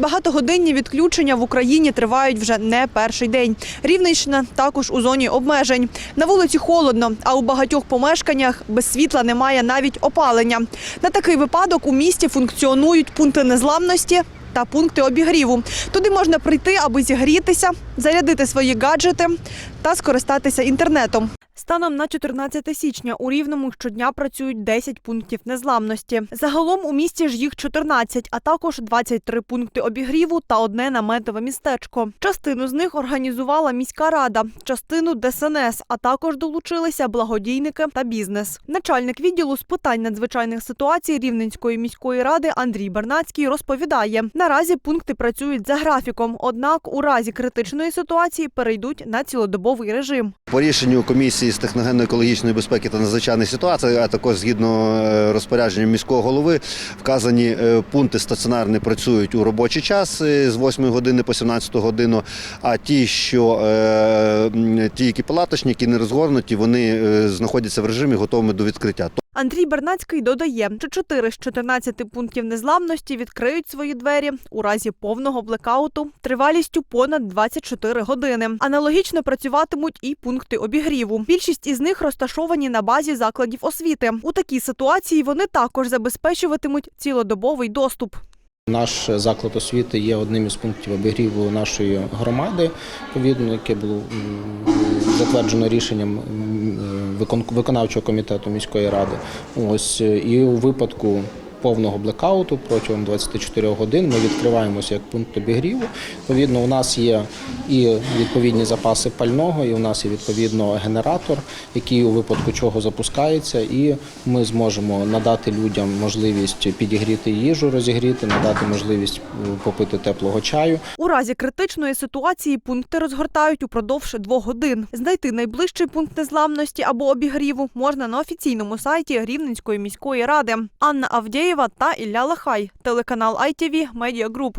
Багатогодинні відключення в Україні тривають вже не перший день. Рівненщина також у зоні обмежень. На вулиці холодно, а у багатьох помешканнях без світла немає навіть опалення. На такий випадок у місті функціонують пункти незламності та пункти обігріву. Туди можна прийти, аби зігрітися, зарядити свої гаджети та скористатися інтернетом. Станом на 14 січня у Рівному щодня працюють 10 пунктів незламності. Загалом у місті ж їх 14, а також 23 пункти обігріву та одне наметове містечко. Частину з них організувала міська рада, частину ДСНС, а також долучилися благодійники та бізнес. Начальник відділу з питань надзвичайних ситуацій Рівненської міської ради Андрій Бернацький розповідає: наразі пункти працюють за графіком, однак у разі критичної ситуації перейдуть на цілодобовий режим. По рішенню комісії техногенно-екологічної безпеки та надзвичайних ситуацій, а також згідно е, розпорядження міського голови, вказані е, пункти стаціонарні працюють у робочий час е, з 8 години по 17 годину. А ті, що ті, які палаточні, які не розгорнуті, вони знаходяться в режимі готовими до відкриття. Андрій Бернацький додає, що 4 з 14 пунктів незламності відкриють свої двері у разі повного блекауту тривалістю понад 24 години. Аналогічно працюватимуть і пункти обігріву. Більшість із них розташовані на базі закладів освіти. У такій ситуації вони також забезпечуватимуть цілодобовий доступ. Наш заклад освіти є одним із пунктів обігріву нашої громади, відповідно, яке було затверджено рішенням виконавчого комітету міської ради. Ось е, і у випадку повного блекауту протягом 24 годин ми відкриваємося як пункт обігріву. Відповідно, у нас є і відповідні запаси пального, і у нас є відповідно генератор, який у випадку чого запускається, і ми зможемо надати людям можливість підігріти їжу, розігріти, надати можливість е, попити теплого чаю. У разі критичної ситуації пункти розгортають упродовж двох годин. Знайти найближчий пункт незламності або обігріву можна на офіційному сайті Рівненської міської ради. Анна Авдєєва та Ілля Лахай, телеканал ITV Media Group.